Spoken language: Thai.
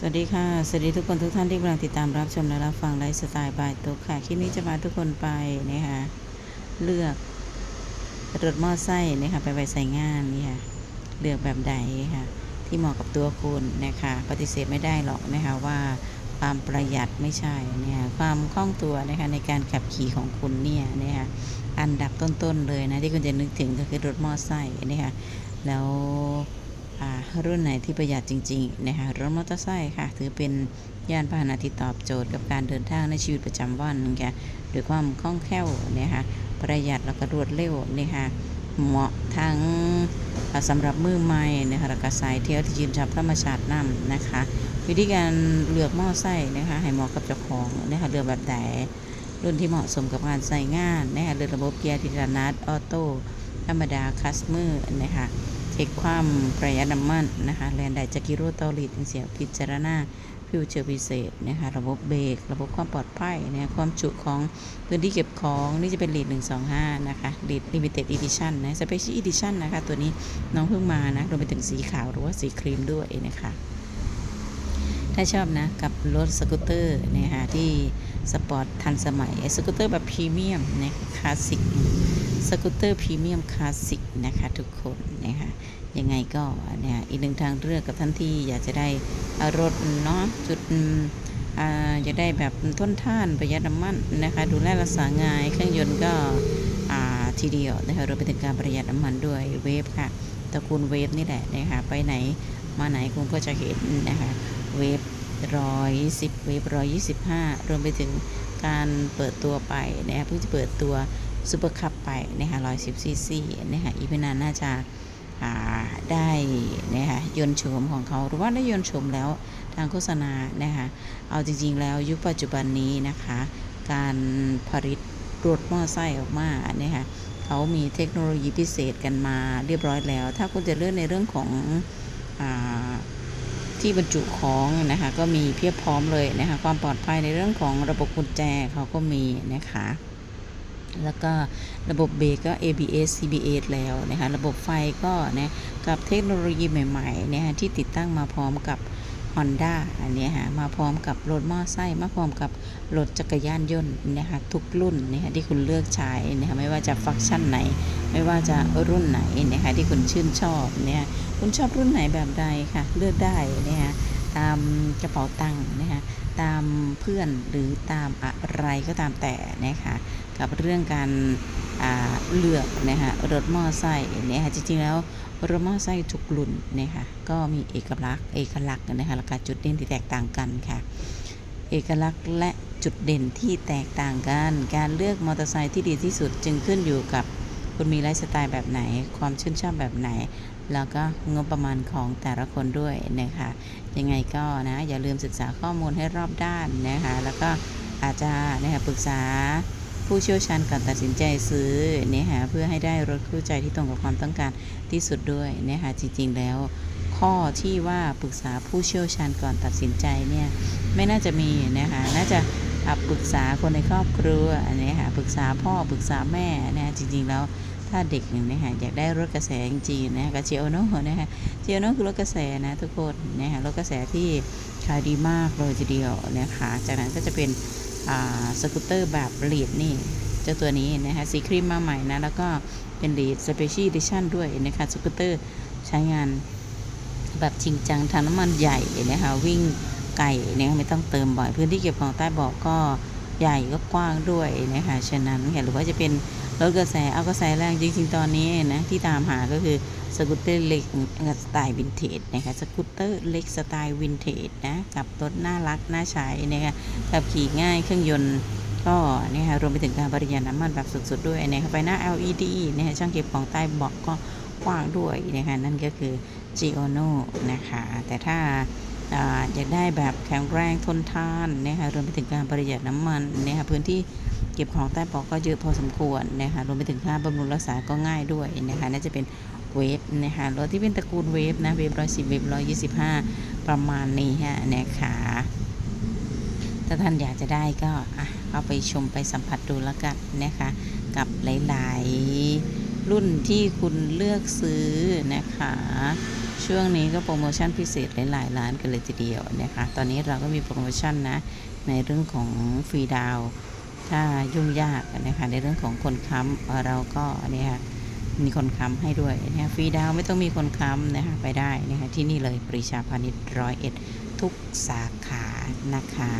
สวัสดีค่ะ สวัสดีทุกคนทุกท่านที่กำลังติดตามรับชมและรับฟังไลฟ์สไตล์บายตุ๊กค่ะ คลิปนี้จะพาทุกคนไปนะคะเลือกรถมอไซค์นะคะไปไปใส่งานนี่ค่ะเลือกแบบใดค่ะที่เหมาะกับตัวคุณนะคะปฏิเสธไม่ได้หรอกนะคะว่าความประหยัดไม่ใช่เนี่ยความคล่องตัวนะคะในการขับขี่ของคุณเนี่ยนะคะอันดับต้นๆเลยนะที่คุณจะนึกถึงก็คือรถมอไซค์นะคะแล้ว รุ่นไหนที่ประหยัดจริงๆนะคะรถมอเตอร์ไซค์ค่ะ ถือเป็นยานพาหนะที่ตอบโจทย์กับการเดินทางในชีวิตประจำวันค่ะด้วยความคล่องแคล่วนะคะประหยัดแล้วก็รวดเร็วนะคะเหมาะทั้งอ่าสำหรับมือใหม่นะคะแล้วก็สายเที่ยวที่ยืนชับธรรมชาตินํนะคะ วิธีการเลือกมอไซค์นะคะให้เหมาะกับเจ้าของนะคะเลือกแบบไหนรุ่นที่เหมาะสมกับการใส่งานนะคะเลือกระบบเกียร์ดิจินัดออโต้ธรรมดาคัสมือนะคะ เอกความประหยัดน้ำมันนะคะแลนไดจากกิโรตอลิตเสียพิจารณาฟิวเจอร์พิเศษนะคะระบบเบรกระบบความปลอดภัยนะคะความจุของพื้นที่เก็บของนี่จะเป็นลีด125 นะคะลีดลิมิเต็ดอีดิชั่นนะสเปเชียลอีดิชั่นนะคะ ตัวนี้น้องเพิ่งมานะรวมไปถึงสีขาวหรือว่าสีครีมด้วยนะคะ ถ้าชอบนะ กับรถสกูตเตอร์นะคะที่สปอร์ตทันสมัยสกูตเตอร์แบบพรีเมียมนะคลาสสิกสกูตเตอร์พรีเมียมคลาสสิกนะคะทุกคนนะคะยังไงก็เนี่ยอีกหนึ่งทางเลือกกับท่านที่อยากจะได้รถเนาะจุดอ่าอยากได้แบบทนท่านประหยัดน้ำมันนะคะดูแลรักษาง่ายเครื่องยนต์ก็ทีเดียวนะคะรวมไปถึงการประหยัดน้ำมันด้วยเวฟค่ะตระกูลเวฟนี่แหละนะคะไปไหนมาไหนคุณก็จะเห็นนะคะ เวฟร้อยสิบเวฟร้อยยี่สิบห้ารวมไปถึงการเปิดตัวไปนะคะเพิ่งจะเปิดตัวซูเปอร์คัพไปนะคะร้อยสิบซีซีนะคะอีพีนานน่าจะาได้นะคะยนต์โฉมของเขาหรือว่าได้ยนต์โฉมแล้วทางโฆษณานะคะเอาจริง ๆ แล้วยุคปัจจุบันนี้นะคะ การผลิตรถมอไซค์ออกมาเนี่ยค่ะเขามีเทคโนโลยีพิเศษกันมาเรียบร้อยแล้ว ถ้าคุณจะเลือกในเรื่องของอ่า ที่บรรจุของนะคะก็มีเพียบพร้อมเลยนะคะความปลอดภัยในเรื่องของระบบกุญแจเขาก็มีนะคะแล้วก็ระบบเบรกก็ ABS CBS แล้วนะคะระบบไฟก็นะกับเทคโนโลยีใหม่ๆนะคะที่ติดตั้งมาพร้อมกับ Honda อันนี้ฮะมาพร้อมกับรถมอไซค์มาพร้อมกับรถจักรยานยนต์นะคะทุกรุ่นนะคะที่คุณเลือกใช้นะคะไม่ว่าจะฟังก์ชันไหน ไม่ว่าจะรุ่นไหนนะคะที่คุณชื่นชอบเนี่ยคุณชอบรุ่นไหนแบบใดค่ะเลือกได้นะคะตามกระเป๋าตังค์นะคะตามเพื่อนหรือตามอะไรก็ตามแต่นะคะกับเรื่องการเลือกนะคะรถมอไซค์เนี่ยค่ะจริงๆแล้ว รถมอไซค์ทุกรุ่นนะคะก็มีเอกลักษณ์เอกลักษณ์นะคะและก็จุดเด่นที่แตกต่างกันค่ะ เอกลักษณ์และจุดเด่นที่แตกต่างกัน การเลือกมอเตอร์ไซค์ที่ดีที่สุดจึงขึ้นอยู่กับคุณมีไลฟ์สไตล์แบบไหน ความชื่นชอบแบบไหน แล้วก็งบประมาณของแต่ละคนด้วยนะคะยังไงก็นะอย่าลืมศึกษาข้อมูลให้รอบด้านนะคะแล้วก็อาจจะนะคะปรึกษา ผู้เชี่ยวชาญก่อนตัดสินใจซื้อนะคะเพื่อให้ได้รถคู่ใจที่ตรงกับความต้องการที่สุดด้วยนะคะจริง ๆ แล้ว ข้อที่ว่าปรึกษาผู้เชี่ยวชาญก่อนตัดสินใจเนี่ยไม่น่าจะมีนะคะน่าจะปรึกษาคนในครอบครัวอันนี้ค่ะปรึกษาพ่อปรึกษาแม่นะจริง ๆ แล้วถ้าเด็กเนี่ยนะคะอยากได้รถกระแสจริงๆนะคะกับเจียวโน่นะคะเจียวโน่คือรถกระแสนะทุกคนนะคะรถกระแสที่ขายดีมากเลยทีเดียวนะคะจากนั้นก็จะเป็น สกูตเตอร์แบบลีดนี่ เจ้าตัวนี้นะคะสีครีมมาใหม่นะ แล้วก็เป็นลีดสเปเชียลดิชั่นด้วยนะคะสกูตเตอร์ใช้งานแบบจริงจังทางน้ำมันใหญ่นะคะวิ่งไก่เนี่ยไม่ต้องเติมบ่อยพื้นที่เก็บของใต้เบาะก็ใหญ่ก็กว้างด้วยนะคะฉะนั้นหรือว่าจะเป็น รถกระแสเอากระแสแรงจริงๆตอนนี้นะที่ตามหาก็คือสกูตเตอร์เล็กสไตล์วินเทจนะคะสกูตเตอร์เล็กสไตล์วินเทจนะกับรถน่ารักน่าใช้นะคะขับขี่ง่ายเครื่องยนต์ก็นะคะรวมไปถึงการประหยัดน้ำมันแบบสุดๆด้วยนะคะไฟหน้า LED นะคะช่องเก็บของใต้เบาะก็กว้างด้วยนะคะนั่นก็คือ g i o n o นะคะแต่ถ้า อยากได้แบบแข็งแรงทนทานนะคะรวมไปถึงการประหยัดน้ำมันนะคะพื้นที่เก็บของใต้เบาะก็เยอะพอสมควรนะคะรวมไปถึงค่าบำรุงรักษาก็ง่ายด้วยนะคะน่าจะเป็นเวฟนะคะรถที่เป็นตระกูลเวฟนะเวฟร้อยสิบเวฟร้อยยี่สิบห้าประมาณนี้ฮะนะคะถ้าท่านอยากจะได้ก็อะเข้าไปชมไปสัมผัสดูแล้วกันนะคะกับหลาย ๆ รุ่นที่คุณเลือกซื้อนะคะ ช่วงนี้ก็โปรโมชั่นพิเศษหลายๆร้านกันเลยทีเดียวนะคะตอนนี้เราก็มีโปรโมชั่นนะในเรื่องของฟรีดาวถ้ายุ่งยากนะคะในเรื่องของคนค้ำเราก็เนี่ยมีคนค้ำให้ด้วยนะคะฟรีดาวไม่ต้องมีคนค้ำนะคะไปได้นะคะที่นี่เลยปรีชาพาณิชย์ร้อยเอ็ดทุกสาขานะคะ